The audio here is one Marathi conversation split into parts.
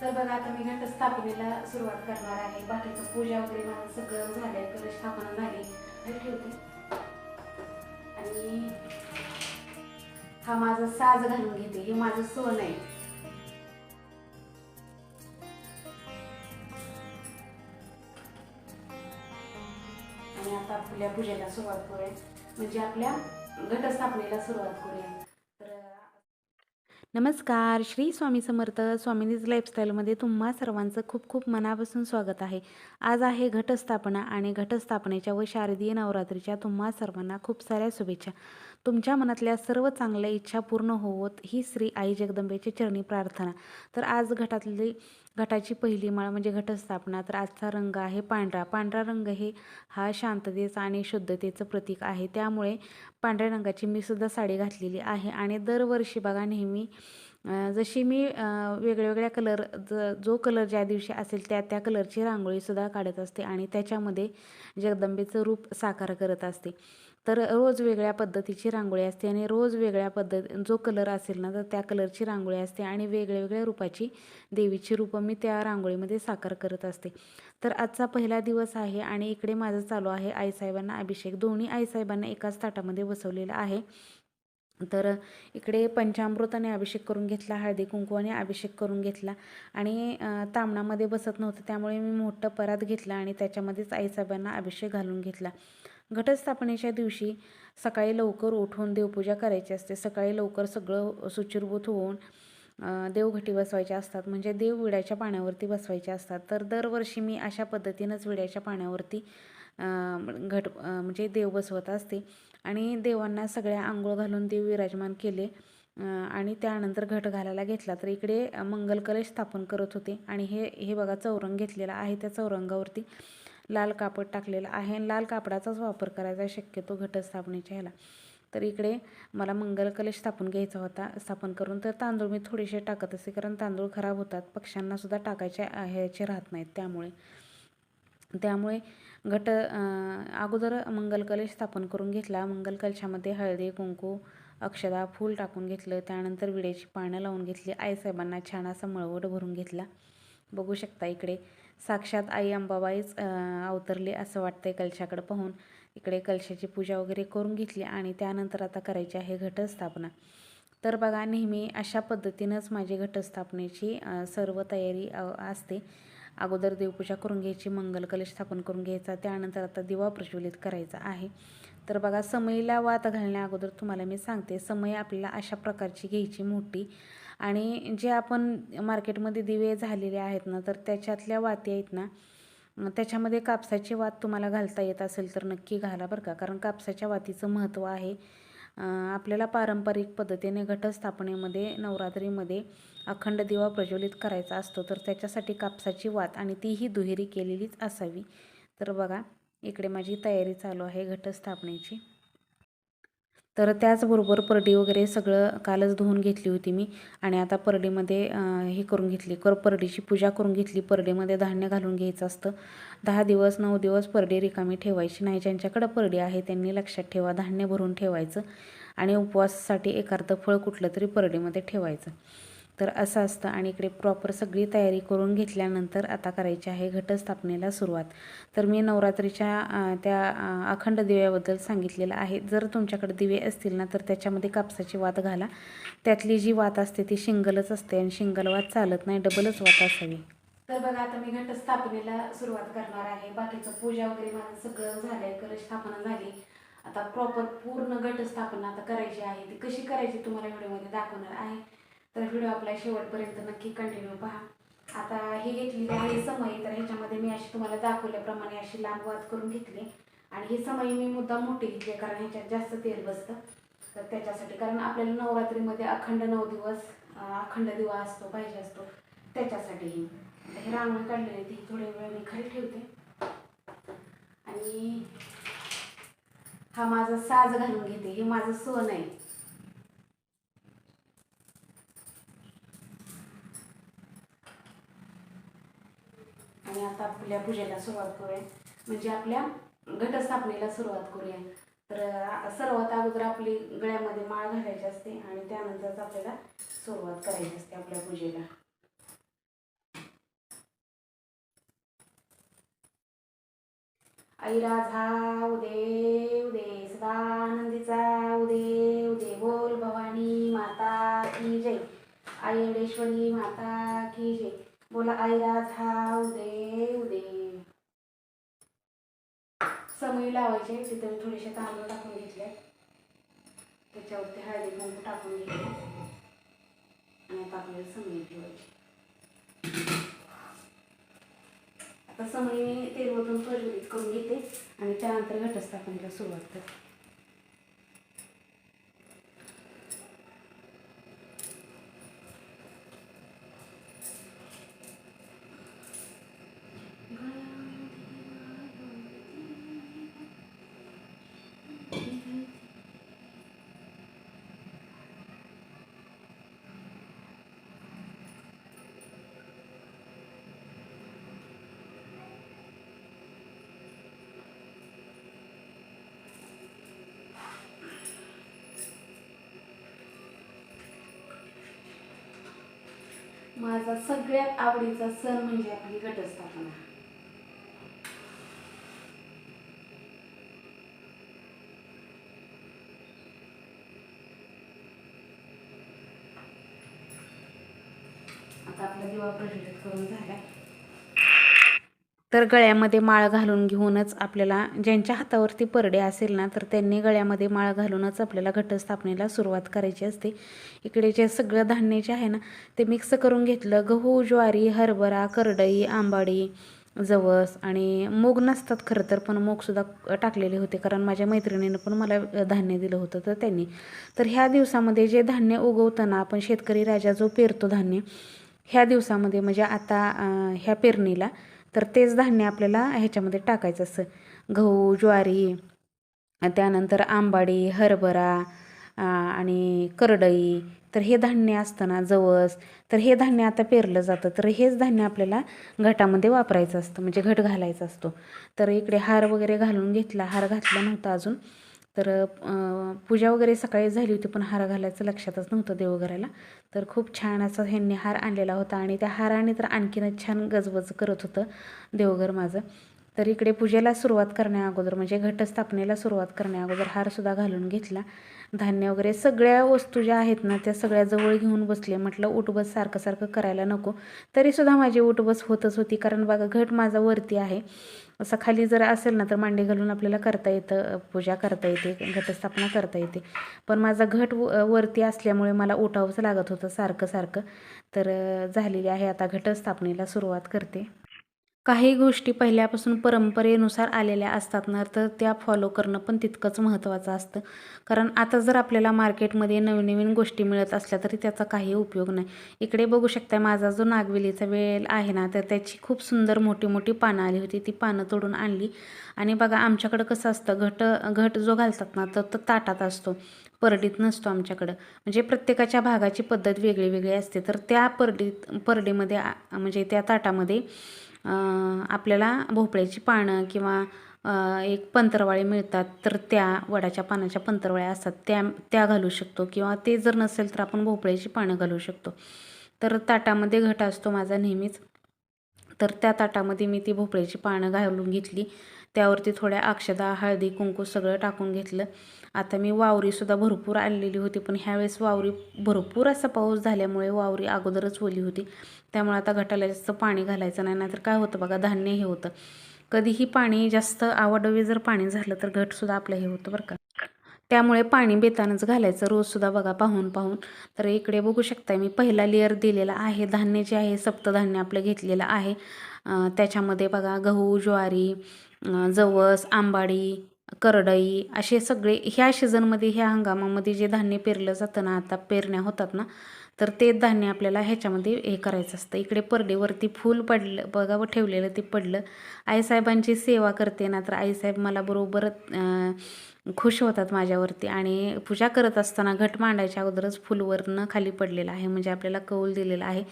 तर बघा आता मी घटस्थापनेला सुरुवात करणार आहे. बाकीचं पूजा वगैरे माझं सगळं झालंय कलश स्थापना झाली. हे ठेवते. आणि हा माझा साज घालून घेते. हे माझं सोन आहे. आणि आता आपल्या पूजेला सुरुवात करूया. म्हणजे आपल्या घटस्थापनेला सुरुवात करूया. नमस्कार श्री स्वामी समर्थ स्वामिनीज लाईफस्टाईलमध्ये तुम्हा सर्वांचं खूप खूप मनापासून स्वागत आहे. आज आहे घटस्थापना आणि घटस्थापनेच्या व शारदीय नवरात्रीच्या तुम्हा सर्वांना खूप साऱ्या शुभेच्छा. तुमच्या मनातल्या सर्व चांगल्या इच्छा पूर्ण होवत ही श्री आई जगदंबेची चरणी प्रार्थना. तर आज घटातली घटाची पहिली माळ म्हणजे घटस्थापना तर आजचा रंग आहे पांढरा. पांढरा रंग हे हा शांततेचा आणि शुद्धतेचं प्रतीक आहे. त्यामुळे पांढऱ्या रंगाची मी सुद्धा साडी घातलेली आहे. आणि दरवर्षी बघा नेहमी जशी मी वेगळ्यावेगळ्या कलर ज जो कलर ज्या दिवशी असेल त्या त्या कलरची रांगोळीसुद्धा काढत असते आणि त्याच्यामध्ये जगदंबेचं रूप साकार करत असते. तर रोज वेगळ्या पद्धतीची रांगोळी असते आणि रोज वेगळ्या पद्धत जो कलर असेल ना तर त्या कलरची रांगोळी असते आणि वेगळ्या वेगळ्या रूपाची देवीची रूपं मी त्या रांगोळीमध्ये साकार करत असते. तर आजचा पहिला दिवस आहे आणि इकडे माझं चालू आहे आईसाहेबांना अभिषेक. दोन्ही आईसाहेबांना एकाच ताटामध्ये बसवलेलं आहे. तर इकडे पंचामृताने अभिषेक करून घेतला हळदी कुंकवाने अभिषेक करून घेतला आणि तांबणामध्ये तामणामध्ये बसत नव्हतं त्यामुळे मी मोठं परात घेतला आणि त्याच्यामध्येच आईसाहेबांना अभिषेक घालून घेतला. घटस्थापनेच्या दिवशी सकाळी लवकर उठून देवपूजा करायची असते. सकाळी लवकर सगळं सुचिरभूत होऊन देवघटी बसवायच्या असतात. म्हणजे देव विड्याच्या पाण्यावरती बसवायचे असतात. तर दरवर्षी मी अशा पद्धतीनंच विड्याच्या पाण्यावरती घट म्हणजे देव बसवत असते. आणि देवांना सगळ्या आंघोळ घालून देव विराजमान केले. आणि त्यानंतर घट घालायला घेतला. तर इकडे मंगल कलश स्थापन करत होते. आणि हे हे बघा चौरंग घेतलेला आहे त्या चौरंगावरती. लाल कापड टाकलेलं आहे. आणि लाल कापडाचाच वापर करायचा शक्यतो घटस्थापनेच्या ह्याला. तर इकडे मला मंगल कलश स्थापन घ्यायचा होता. स्थापन करून तर तांदूळ मी थोडेसे टाकत असते कारण तांदूळ खराब होतात. पक्ष्यांनासुद्धा टाकायचे ह्याचे राहत नाहीत त्यामुळे. त्यामुळे घट अगोदर मंगल कलश स्थापन करून घेतला. मंगल कलशामध्ये हळदी कुंकू अक्षदा फूल टाकून घेतलं. त्यानंतर विड्याची पानं लावून घेतली. आईसाहेबांना छान असा मळवट भरून घेतला. बघू शकता इकडे. साक्षात आई अंबाबाईच अवतरली असं वाटतंय कलशाकडे पाहून. इकडे कलशाची पूजा वगैरे करून घेतली आणि त्यानंतर आता करायची आहे घटस्थापना. तर बघा नेहमी अशा पद्धतीनंच माझी घटस्थापनेची सर्व तयारी असते. अगोदर देवपूजा करून घ्यायची मंगल कलश स्थापन करून घ्यायचा त्यानंतर आता दिवा प्रज्वलित करायचा आहे. तर बघा समईला वात घालण्या अगोदर तुम्हाला मी सांगते समई आपल्याला अशा प्रकारची घ्यायची मोठी आणि जे आपण मार्केटमध्ये दिवे झालेले आहेत ना तर त्याच्यातल्या वाती आहेत ना त्याच्यामध्ये कापसाची वात तुम्हाला घालता येत असेल तर नक्की घाला बरं का. कारण कापसाच्या वातीचं महत्त्व आहे. आपल्याला पारंपरिक पद्धतीने घटस्थापनेमध्ये नवरात्रीमध्ये अखंड दिवा प्रज्वलित करायचा असतो तर त्याच्यासाठी कापसाची वात आणि तीही दुहेरी केलेलीच असावी. तर बघा इकडे माझी तयारी चालू आहे घटस्थापनेची. तर त्याचबरोबर परडी वगैरे सगळं कालच धुवून घेतली होती मी. आणि आता परडीमध्ये हे करून घेतली. कर परडीची पूजा करून घेतली. परडीमध्ये धान्य घालून घ्यायचं असतं. दहा दिवस नऊ दिवस परडी रिकामी ठेवायची नाही. ज्यांच्याकडं परडी आहे त्यांनी लक्षात ठेवा. धान्य भरून ठेवायचं आणि उपवासासाठी एखादं फळ कुठलं तरी परडीमध्ये ठेवायचं. तर असं असतं. आणि इकडे प्रॉपर सगळी तयारी करून घेतल्यानंतर आता करायची आहे घटस्थापनेला सुरुवात. तर मी नवरात्रीच्या त्या अखंड दिव्याबद्दल सांगितलेलं आहे. जर तुमच्याकडे दिवे असतील ना तर त्याच्यामध्ये कापसाची वात घाला. त्यातली जी वात असते ती शिंगलच असते आणि शिंगल वात चालत नाही डबलच वात असावी. तर बघा आता मी घटस्थापनेला सुरुवात करणार आहे. बाकीचं पूजा वगैरे माझं सगळं झालंय कलश स्थापना झाली. आता प्रॉपर पूर्ण घटस्थापना आता करायची आहे. ती कशी करायची तुम्हाला व्हिडिओमध्ये दाखवणार आहे. तर व्हिडिओ आपला शेवटपर्यंत नक्की कंटिन्यू पहा. आता हे घेतलेली आहे समई तर ह्याच्यामध्ये मी अशी तुम्हाला दाखवल्याप्रमाणे अशी लांब वाद करून घेतली. आणि ही समई मी मुद्दा मोठी घेतली कारण ह्याच्यात जास्त तेल बसतं. तर त्याच्यासाठी कारण आपल्याला नवरात्रीमध्ये अखंड नऊ दिवस अखंड दिवा असतो पाहिजे असतो. त्याच्यासाठी हे रांगोळी काढलेली ती थोड्या वेळ मी खाली ठेवते. आणि हा माझा साज घालून घेते हे माझं सोन आहे. आणि आता आपल्या पूजेला सुरुवात करूया. म्हणजे आपल्या घटस्थापनेला सुरुवात करूया. तर सर्वात अगोदर आपली गळ्यामध्ये माळ घालायची असते आणि त्यानंतरच आपल्याला सुरुवात करायची असते आपल्या पूजेला. ऐराजा उदे उदे सदानंदीचा उदे उदे बोल भवानी माता की जय. आयडेश्वरी माता की जय. बोला आईला राधा उदे उदे. समई लावायचे तिथे मी थोडेसे तांदूळ टाकून घेतले. त्याच्यावरती हळदी कुंकू टाकून घेतले. आणि आता आपल्याला समई ठेवायची. आता समई मी तेलवतून प्रज्वलित करून घेते आणि त्यानंतर घटस्थापनेला सुरुवात करते. माझा सगळ्यात आवडीचा सण म्हणजे आपली घटस्थापना. आता आपला दिवा प्रज्वलित करून झाला. तर गळ्यामध्ये माळ घालून घेऊनच आपल्याला ज्यांच्या हातावरती परडे असेल ना तर त्यांनी गळ्यामध्ये माळ घालूनच आपल्याला घटस्थापनेला सुरुवात करायची असते. इकडे जे सगळं धान्य जे आहे ना ते मिक्स करून घेतलं गहू ज्वारी हरभरा करडई आंबाडी जवस आणि मूग नसतात खरं तर पण मूगसुद्धा टाकलेले होते. कारण माझ्या मैत्रिणीनं पण मला धान्य दिलं होतं तर त्यांनी. तर ह्या दिवसामध्ये जे धान्य उगवताना आपण शेतकरी राजा जो पेरतो धान्य ह्या दिवसामध्ये म्हणजे आता ह्या पेरणीला तर तेच धान्य आपल्याला ह्याच्यामध्ये टाकायचं असतं गहू ज्वारी त्यानंतर आंबाडी हरभरा आणि करडई. तर हे धान्य असतं ना जवस तर हे धान्य आता पेरलं जातं. तर हेच धान्य आपल्याला घटामध्ये वापरायचं असतं म्हणजे घट घालायचा असतो. तर इकडे हार वगैरे घालून घेतला. हार घातला नव्हता अजून. तर पूजा वगैरे सकाळी झाली होती पण हार घालायचं लक्षातच नव्हतं देवघराला. तर खूप छान असा ह्यांनी हार आणलेला होता आणि त्या हाराने तर आणखीनच छान गजबज करत होतं देवघर माझं. तर इकडे पूजेला सुरुवात करण्याअगोदर म्हणजे घटस्थापनेला सुरुवात करण्याअगोदर हारसुद्धा घालून घेतला. धान्य वगैरे सगळ्या वस्तू ज्या आहेत ना त्या सगळ्या जवळ घेऊन बसले. म्हटलं उठबस सारखं सारखं करायला नको. तरीसुद्धा माझी उठबस होतच होती कारण बघा घट माझा वरती आहे. असं खाली जर असेल ना तर मांडी घालून आपल्याला करता येतं पूजा करता येते घटस्थापना करता येते. पण माझा घट वरती असल्यामुळे मला उठावंच लागत होतं सारखं सारखं. तर झालेली आहे आता घटस्थापनेला सुरुवात करते. काही गोष्टी पहिल्यापासून परंपरेनुसार आलेल्या असतात ना तर त्या फॉलो करणं पण तितकंच महत्त्वाचं असतं. कारण आता जर आपल्याला मार्केटमध्ये नवीन नवीन गोष्टी मिळत असल्या तरी त्याचा काही उपयोग नाही. इकडे बघू शकता माझा जो नागवेलीचा वेळ आहे ना तर त्याची खूप सुंदर मोठी मोठी पानं आली होती. ती पानं तोडून आणली. आणि बघा आमच्याकडं कसं असतं घट घट जो घालतात ना तर तो ताटात असतो. परडीत नसतो आमच्याकडं. म्हणजे प्रत्येकाच्या भागाची पद्धत वेगळी वेगळी असते. तर त्या परडीत परडीमध्ये म्हणजे त्या ताटामध्ये आपल्याला भोपळ्याची पानं किंवा एक पंतरवाळी मिळतात तर त्या वडाच्या पानाच्या पंतरवाळ्या असतात त्या त्या घालू शकतो. किंवा ते जर नसेल तर आपण भोपळ्याची पानं घालू शकतो. तर ताटामध्ये घट असतो माझा नेहमीच. तर त्या ताटामध्ये मी ती भोपळ्याची पानं घालून घेतली. त्यावरती थोड्या अक्षदा हळदी कुंकू सगळं टाकून घेतलं. आता मी वावरीसुद्धा भरपूर आणलेली होती पण ह्यावेळेस वावरी भरपूर असा पाऊस झाल्यामुळे वावरी अगोदरच ओली होती. त्यामुळे आता घटाला जास्त पाणी घालायचं नाही नाहीतर काय होतं बघा धान्य हे होतं. कधीही पाणी जास्त आवडवे जर पाणी झालं तर घटसुद्धा आपलं हे होतं बरं का. त्यामुळे पाणी बेतानच घालायचं रोजसुद्धा बघा पाहून पाहून. तर इकडे बघू शकता मी पहिला लेअर दिलेला आहे धान्य जे आहे सप्तधान्य आपलं घेतलेलं आहे. त्याच्यामध्ये बघा गहू ज्वारी जवस आंबाडी करडई असे सगळे ह्या सीझनमध्ये ह्या हंगामामध्ये जे धान्य पेरलं जातं ना आता पेरण्या होतात ना तर ते धान्य आपल्याला ह्याच्यामध्ये हे करायचं असतं. इकडे परडेवरती फूल पडलं बघावं ठेवलेलं ते पडलं. आईसाहेबांची सेवा करते ना तर आईसाहेब मला बरोबर खुश होतात माझ्यावरती आणि पूजा करत असताना घट मांडायच्या अगोदरच फुलवरनं खाली पडलेलं आहे. म्हणजे आपल्याला कौल दिलेला आहे.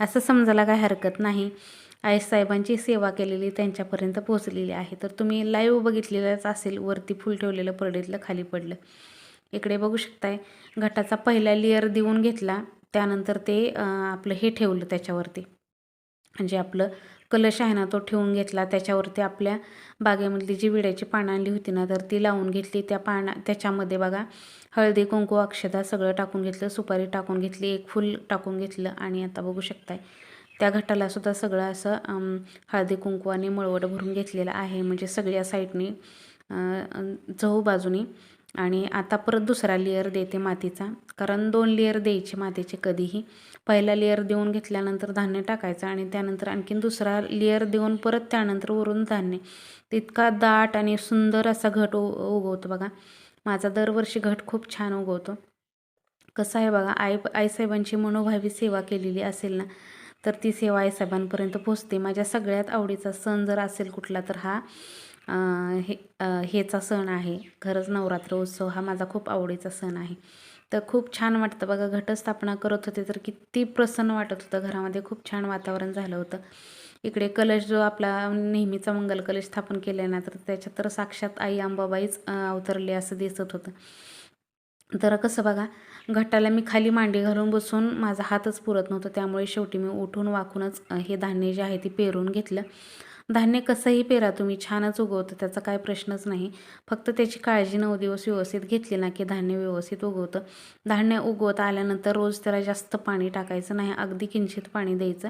असं समजायला काही हरकत नाही. आईसाहेबांची सेवा केलेली त्यांच्यापर्यंत पोहोचलेली आहे. तर तुम्ही लाईव्ह बघितलेलंच असेल वरती फुल ठेवलेलं परडीतलं खाली पडलं. इकडे बघू शकताय घटाचा पहिला लेअर देऊन घेतला. त्यानंतर ते आपलं हे ठेवलं त्याच्यावरती. म्हणजे आपलं कलश आहे ना तो ठेवून घेतला. त्याच्यावरती आपल्या बागेमधली जी विड्याची पानं आणली होती ना तर ती लावून घेतली. त्या पाना त्याच्यामध्ये बघा हळदी कुंकू अक्षता सगळं टाकून घेतलं. सुपारी टाकून घेतली एक फुल टाकून घेतलं. आणि आता बघू शकताय त्या घटालासुद्धा सगळं असं हळदी कुंकू आणि मळवट भरून घेतलेलं आहे. म्हणजे सगळ्या साईडनी चहू बाजूनी. आणि आता परत दुसरा लेअर देते मातीचा. कारण दोन लेअर द्यायचे मातीचे कधीही. पहिला लेअर देऊन घेतल्यानंतर धान्य टाकायचं आणि त्यानंतर आणखीन दुसरा लेअर देऊन परत त्यानंतर वरून धान्य. तितका दाट आणि सुंदर असा घट उ उगवतो बघा. माझा दरवर्षी घट खूप छान उगवतो. कसं आहे बघा आई आईसाहेबांची मनोभावी सेवा केलेली असेल ना तर ती सेवा आईसाहेबांपर्यंत पोचते माझ्या सगळ्यात आवडीचा सण जर असेल कुठला तर हा हे हेचा सण आहे. खरंच नवरात्र उत्सव हा माझा खूप आवडीचा सण आहे. तर खूप छान वाटतं. बघा घटस्थापना करत होते तर किती प्रसन्न वाटत होतं. घरामध्ये खूप छान वातावरण झालं होतं. इकडे कलश जो आपला नेहमीचा मंगल कलश स्थापन केला ना तर त्याच्यात तर साक्षात आई अंबाबाईच अवतरली असं दिसत होतं. तर कसं बघा घटाला मी खाली मांडी घालून बसून माझा हातच पुरत नव्हतं. त्यामुळे शेवटी मी उठून वाकूनच हे धान्य जे आहे ते पेरून घेतलं. धान्य कसंही पेरा तुम्ही छानच उगवतं त्याचा काय प्रश्नच नाही. फक्त त्याची काळजी नऊ दिवस व्यवस्थित घेतली ना की धान्य व्यवस्थित उगवतं. धान्य उगवत आल्यानंतर रोज त्याला जास्त पाणी टाकायचं नाही अगदी किंचित पाणी द्यायचं.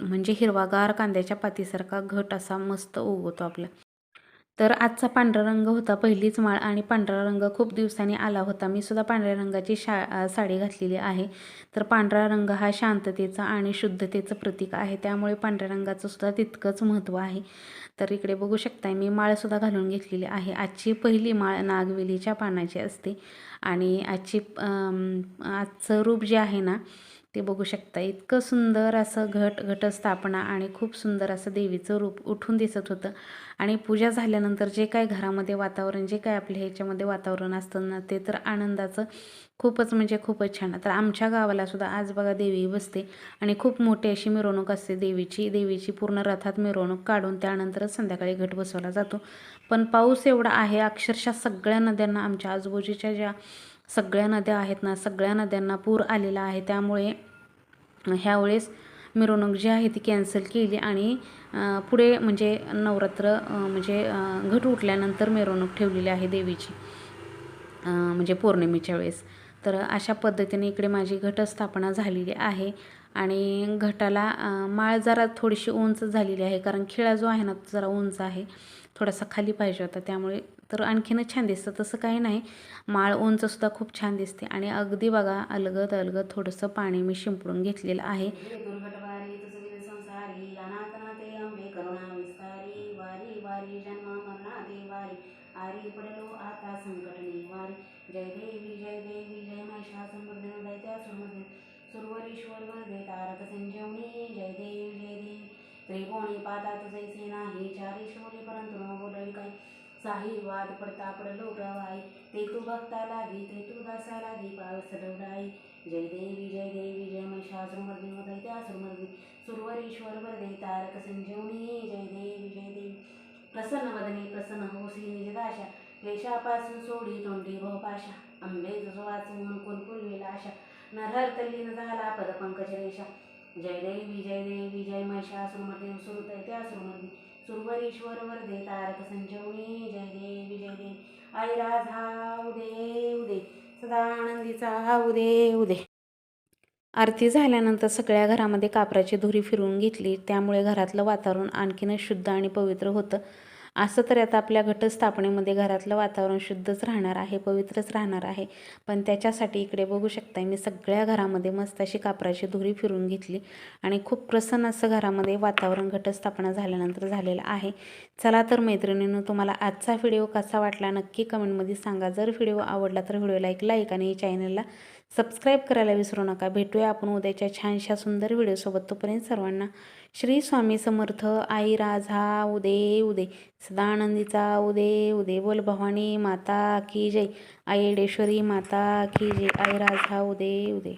म्हणजे हिरवागार कांद्याच्या पातीसारखा घट असा मस्त उगवतो आपला. तर आजचा पांढरा रंग होता पहिलीच माळ आणि पांढरा रंग खूप दिवसांनी आला होता. मी सुद्धा पांढऱ्या रंगाची शा साडी घातलेली आहे. तर पांढरा रंग हा शांततेचा आणि शुद्धतेचं प्रतीक आहे. त्यामुळे पांढऱ्या रंगाचं सुद्धा तितकंच महत्त्व आहे. तर इकडे बघू शकताय मी माळसुद्धा घालून घेतलेली आहे. आजची पहिली माळ नागवेलीच्या पानाची असते. आणि आजची आजचं रूप जे आहे ना ते बघू शकता. इतकं सुंदर असं घट घटस्थापना आणि खूप सुंदर असं देवीचं रूप उठून दिसत होतं. आणि पूजा झाल्यानंतर जे काय घरामध्ये वातावरण जे काय आपल्या ह्याच्यामध्ये वातावरण असतं ना ते तर आनंदाचं खूपच म्हणजे खूपच छान. तर आमच्या गावाला सुद्धा आज बघा देवी बसते आणि खूप मोठी अशी मिरवणूक असते देवीची. देवीची पूर्ण रथात मिरवणूक काढून त्यानंतरच संध्याकाळी घट बसवला जातो. पण पाऊस एवढा आहे अक्षरशः सगळ्या नद्यांना आमच्या आजूबाजूच्या ज्या सगळ्या नद्या आहेत ना सगळ्या नद्यांना पूर आलेला आहे. त्यामुळे ह्यावेळेस मिरवणूक जी आहे ती कॅन्सल केली आणि पुढे म्हणजे नवरात्र म्हणजे घट उठल्यानंतर मिरवणूक ठेवलेली आहे देवीची म्हणजे पौर्णिमेच्या वेळेस. तर अशा पद्धतीने इकडे माझी घटस्थापना झालेली आहे आणि घटाला माळ जरा थोडीशी उंच झालेली आहे कारण खिळा जो आहे ना तो जरा उंच आहे. थोडासा खाली पाहिजे होता त्यामुळे तर आणखीनच छान दिसतं तसं काही नाही माळ उंचसुद्धा खूप छान दिसते आणि अगदी बघा अलगद अलगद थोडंसं पाणी मी शिंपडून घेतलेलं आहे दुर्घटवारी तुझविध संसारी अनाथनाथे अंबे करुणा विस्तारी वारी वारी जन्म मरणादे वारी आरी पडलो आता संकट निवारी जय देवी जय देवी जय महिषासुरमर्दिनी दैत्यासुरमर्दिनी सुरवरीश्वर वरदे तारक संजीवनी जय देवी जय देवी त्रिकोणी पाता तुझैसे नाही चारी शोले परंतु न बोलवी काय साही वाद पडता पडलो प्रवाई ते तू भक्ता लागी ते तू दासा लागी पावस डवडाई जय देवी जय देवी जय महिषासुरमर्दिनी दैत्यासुरमर्दिनी सुरवरेश्वर वरदे तारक संजीवनी जय देवी जय देवी. प्रसन्न वदने प्रसन्न होसी निजदाशा. क्लेशापासून सोडी तोंडी भोपाशा अंबे तुझ वाचून कोण पुरवेला आशा नरहर तल्लीन झाला पद पंकज रेषा. जय देवी जय देवी जय महिषासुरमर्दी सुर दैत्यासुरमर्दिनी सुरवरीश्वर वरदे तारक संजीवनी जय देवी जय देवी आई राधा उदे उदे. सदा आनंदीचा उदे उदे. आरती झाल्यानंतर सगळ्या घरामध्ये कापराची धुरी फिरवून घेतली. त्यामुळे घरातलं वातावरण आणखीनच शुद्ध आणि पवित्र होतं. असं तर आता आपल्या घटस्थापनेमध्ये घरातलं वातावरण शुद्धच राहणार आहे पवित्रच राहणार आहे. पण त्याच्यासाठी इकडे बघू शकताय मी सगळ्या घरामध्ये मस्त अशी कापराची धुरी फिरून घेतली. आणि खूप प्रसन्न असं घरामध्ये वातावरण घटस्थापना झाल्यानंतर झालेलं आहे. चला तर मैत्रिणींनो तुम्हाला आजचा व्हिडिओ कसा वाटला नक्की कमेंटमध्ये सांगा. जर व्हिडिओ आवडला तर व्हिडिओला एक लाईक आणि चॅनलला सबस्क्राईब करायला विसरू नका. भेटूया आपण उद्याच्या छानशा सुंदर व्हिडिओसोबत तोपर्यंत सर्वांना श्री स्वामी समर्थ. आई राधा उदे उदे. सदानंदीचा उदे उदे. बोल भवानी माता की जय. आई येडेश्वरी माता की जय. आई राधा उदे उदे.